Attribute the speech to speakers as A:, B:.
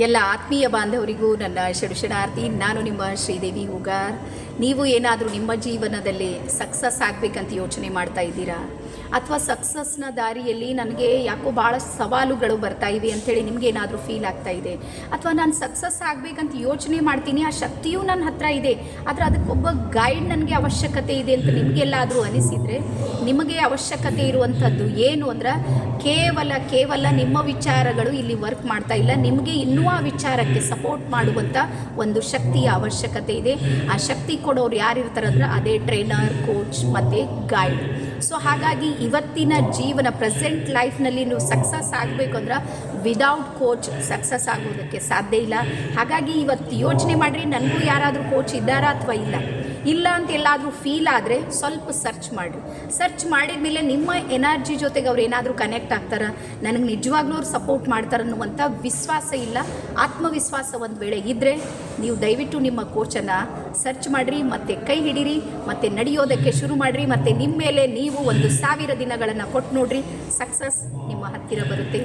A: ಎಲ್ಲ ಆತ್ಮೀಯ ಬಾಂಧವರಿಗೂ ನನ್ನ ಶರಣಾರ್ಥಿ ನಾನು ನಿಮ್ಮ ಶ್ರೀದೇವಿ ಹೂಗಾರ್. ನೀವು ಏನಾದರೂ ನಿಮ್ಮ ಜೀವನದಲ್ಲಿ ಸಕ್ಸಸ್ ಆಗಬೇಕಂತ ಯೋಚನೆ ಮಾಡ್ತಾ ಇದ್ದೀರಾ? ಅಥವಾ ಸಕ್ಸಸ್ನ ದಾರಿಯಲ್ಲಿ ನನಗೆ ಯಾಕೋ ಭಾಳ ಸವಾಲುಗಳು ಬರ್ತಾ ಇವೆ ಅಂಥೇಳಿ ನಿಮ್ಗೆ ಏನಾದರೂ ಫೀಲ್ ಆಗ್ತಾ ಇದೆ? ಅಥವಾ ನಾನು ಸಕ್ಸಸ್ ಆಗಬೇಕಂತ ಯೋಚನೆ ಮಾಡ್ತೀನಿ, ಆ ಶಕ್ತಿಯೂ ನನ್ನ ಹತ್ರ ಇದೆ, ಆದರೆ ಅದಕ್ಕೊಬ್ಬ ಗೈಡ್ ನನಗೆ ಅವಶ್ಯಕತೆ ಇದೆ ಅಂತ ನಿಮಗೆಲ್ಲಾದರೂ ಅನಿಸಿದರೆ ನಿಮಗೆ ಅವಶ್ಯಕತೆ ಇರುವಂಥದ್ದು ಏನು ಅಂದ್ರೆ ಕೇವಲ ಕೇವಲ ನಿಮ್ಮ ವಿಚಾರಗಳು ಇಲ್ಲಿ ವರ್ಕ್ ಮಾಡ್ತಾ ಇಲ್ಲ, ನಿಮಗೆ ಇನ್ನೂ ಆ ವಿಚಾರಕ್ಕೆ ಸಪೋರ್ಟ್ ಮಾಡುವಂಥ ಒಂದು ಶಕ್ತಿಯ ಅವಶ್ಯಕತೆ ಇದೆ. ಆ ಶಕ್ತಿ ಕೊಡೋರು ಯಾರಿರ್ತಾರಂದ್ರೆ ಅದೇ ಟ್ರೈನರ್ ಕೋಚ್ ಮತ್ತು ಗೈಡ್ ಸೊ ಹಾಗಾಗಿ ಇವತ್ತಿನ ಜೀವನ ಪ್ರೆಸೆಂಟ್ ಲೈಫ್ನಲ್ಲಿ ನೀವು ಸಕ್ಸಸ್ ಆಗಬೇಕು ಅಂದ್ರೆ ವಿದೌಟ್ ಕೋಚ್ ಸಕ್ಸಸ್ ಆಗೋದಕ್ಕೆ ಸಾಧ್ಯ ಇಲ್ಲ. ಹಾಗಾಗಿ ಇವತ್ತು ಯೋಚನೆ ಮಾಡಿರಿ, ನನಗೂ ಯಾರಾದರೂ ಕೋಚ್ ಇದ್ದಾರಾ ಅಥವಾ ಇಲ್ಲ? ಇಲ್ಲ ಅಂತ ಎಲ್ಲಾದರೂ ಫೀಲ್ ಆದರೆ ಸ್ವಲ್ಪ ಸರ್ಚ್ ಮಾಡಿ ಸರ್ಚ್ ಮಾಡಿದ ಮೇಲೆ ನಿಮ್ಮ ಎನರ್ಜಿ ಜೊತೆಗೆ ಅವ್ರು ಏನಾದರೂ ಕನೆಕ್ಟ್ ಆಗ್ತಾರೆ? ನನಗೆ ನಿಜವಾಗ್ಲೂ ಅವ್ರು ಸಪೋರ್ಟ್ ಮಾಡ್ತಾರೆ ಅನ್ನುವಂಥ ವಿಶ್ವಾಸ ಇಲ್ಲ. ಆತ್ಮವಿಶ್ವಾಸ ಒಂದು ವೇಳೆ ಇದ್ದರೆ ನೀವು ದಯವಿಟ್ಟು ನಿಮ್ಮ ಕೋಚನ್ನು ಸರ್ಚ್ ಮಾಡಿರಿ, ಮತ್ತು ಕೈ ಹಿಡೀರಿ, ಮತ್ತು ನಡೆಯೋದಕ್ಕೆ ಶುರು ಮಾಡಿರಿ, ಮತ್ತು ನಿಮ್ಮ ಮೇಲೆ ನೀವು ಒಂದು ಸಾವಿರ ದಿನಗಳನ್ನು ಕೊಟ್ಟು ನೋಡಿರಿ. ಸಕ್ಸಸ್ ನಿಮ್ಮ ಹತ್ತಿರ ಬರುತ್ತೆ.